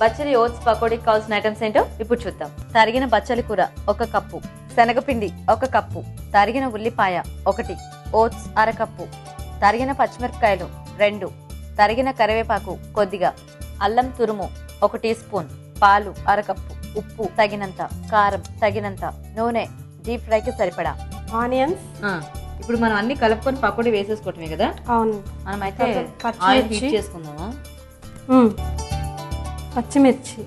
బచ్చలి ఓట్స్ పకోడీకి కావాల్సిన ఐటమ్స్ ఏంటో ఇప్పుడు చూద్దాం. తరిగిన బచ్చలి కూర ఒక కప్పు శనగపిండి ఒక కప్పు తరిగిన ఉల్లిపాయ ఒకటి ఓట్స్ అరకప్పు తరిగిన పచ్చిమిరపకాయలు రెండు తరిగిన కరివేపాకు కొద్దిగా అల్లం తురుము ఒక టీ స్పూన్ పాలు అరకప్పు ఉప్పు తగినంత కారం తగినంత నూనె డీప్ ఫ్రైకి సరిపడా. ఆనియన్స్. ఇప్పుడు మనం అన్ని కలుపుకొని పకోడీ వేసేసుకోవటమే కదా? అవును. మనం అయితే పచ్చిమిర్చి. ఆయిల్ హీట్ చేసుకుందామా. పచ్చిమిర్చి.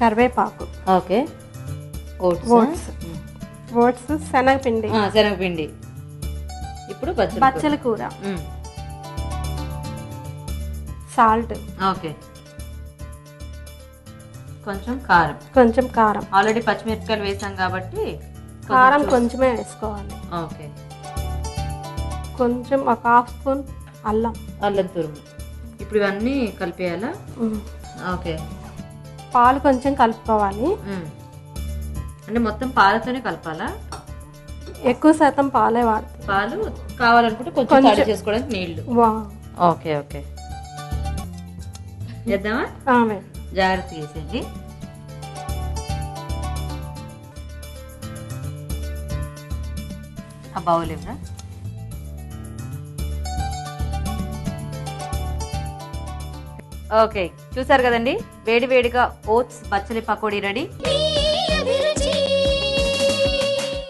కరివేపాకు. ఓకే. Oats oats. శనగపిండి. శనగపిండి. ఇప్పుడు బచ్చల కూర. సాల్ట్. ఓకే. కొంచెం కారం. కొంచెం కారం. ఆల్రెడీ పచ్చిమిరపకాయలు వేసాం కాబట్టి కారం కొంచెమే వేసుకోవాలి. ఓకే. కొంచెం ఒక హాఫ్ స్పూన్ అల్లం. అల్లం తురుము. ఇప్పుడు ఇవన్నీ కలిపేయాలా. ఓకే. పాలు కొంచెం కలుపుకోవాలి. అంటే మొత్తం పాలతోనే కలపాలా? ఎక్కువ శాతం పాలే వాడుతుంది పాలు కావాలనుకుంటే కొంచెం తడి చేసుకోవడానికి నీళ్ళు ఓకే ఓకే. చేద్దామా? జాగ్రత్త చేసేయండి. ఆ బౌల్ ఇవ్వరా? ఓకే చూసారు కదండి? వేడి వేడిగా ఓట్స్ బచ్చలి పకోడీ రెడీ.